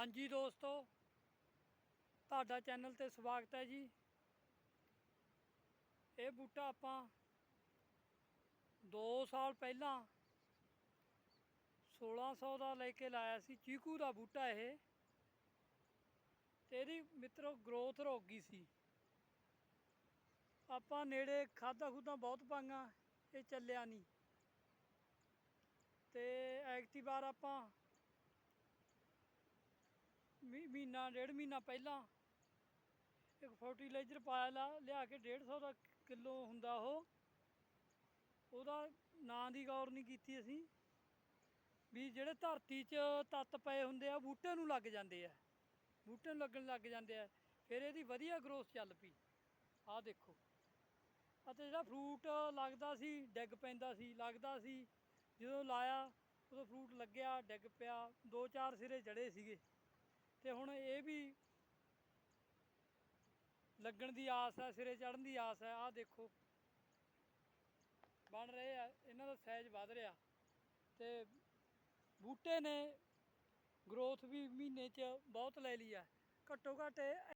ਹਾਂਜੀ ਦੋਸਤੋ, ਤੁਹਾਡਾ ਚੈਨਲ ਤੇ ਸਵਾਗਤ ਹੈ ਜੀ। ਇਹ ਬੂਟਾ ਆਪਾਂ 2 ਸਾਲ ਪਹਿਲਾਂ 1600 ਦਾ ਲੈ ਕੇ ਲਾਇਆ ਸੀ, ਚੀਕੂ ਦਾ ਬੂਟਾ ਇਹ। ਤੇ ਇਹਦੀ ਮਿੱਤਰੋ ਗਰੋਥ ਰੋਗੀ ਸੀ। ਆਪਾਂ ਨੇੜੇ ਖਾਦਾ ਖੁਦਾ ਬਹੁਤ ਪਾਈਆਂ, ਇਹ ਚੱਲਿਆ ਨਹੀਂ। ਤੇ ਐਕਟੀ ਵਾਰ ਆਪਾਂ ਮਹੀਨਾ, ਡੇਢ ਮਹੀਨਾ ਪਹਿਲਾਂ ਇੱਕ ਫਰਟੀਲਾਈਜ਼ਰ ਪਾਇਆ ਲਾ, ਲਿਆ ਕੇ 150 ਦਾ ਕਿਲੋ ਹੁੰਦਾ ਉਹ। ਉਹਦਾ ਨਾਂ ਦੀ ਗੌਰ ਨਹੀਂ ਕੀਤੀ ਅਸੀਂ। ਵੀ ਜਿਹੜੇ ਧਰਤੀ 'ਚ ਤੱਤ ਪਏ ਹੁੰਦੇ ਆ, ਬੂਟੇ ਨੂੰ ਲੱਗ ਜਾਂਦੇ ਆ। ਬੂਟੇ ਨੂੰ ਲੱਗਣ ਲੱਗ ਜਾਂਦੇ ਆ। ਫਿਰ ਇਹਦੀ ਵਧੀਆ ਗਰੋਥ ਚੱਲ ਪਈ। ਆਹ ਦੇਖੋ। ਅਤੇ ਜਿਹੜਾ ਫਰੂਟ ਲੱਗਦਾ ਸੀ, ਡਿੱਗ ਪੈਂਦਾ ਸੀ, ਲੱਗਦਾ ਸੀ। ਜਦੋਂ ਲਾਇਆ, ਉਦੋਂ ਫਰੂਟ ਲੱਗਿਆ, ਡਿੱਗ ਪਿਆ। ਦੋ ਚਾਰ ਸਿਰੇ ਜੜੇ ਸੀਗੇ। ਤੇ ਹੁਣ ਇਹ ਵੀ ਲੱਗਣ ਦੀ ਆਸ ਹੈ, ਸਿਰੇ ਚੜਨ ਦੀ ਆਸ ਹੈ, ਆਹ ਦੇਖੋ। ਬਣ ਰਹੇ ਆ, ਇਹਨਾਂ ਦਾ ਸਾਈਜ਼ ਵੱਧ ਰਿਹਾ। ਤੇ ਬੂਟੇ ਨੇ ਗਰੋਥ ਵੀ ਮਹੀਨੇ 'ਚ ਬਹੁਤ ਲੈ ਲਈ ਆ। ਘੱਟੋ ਘੱਟ ਇਹ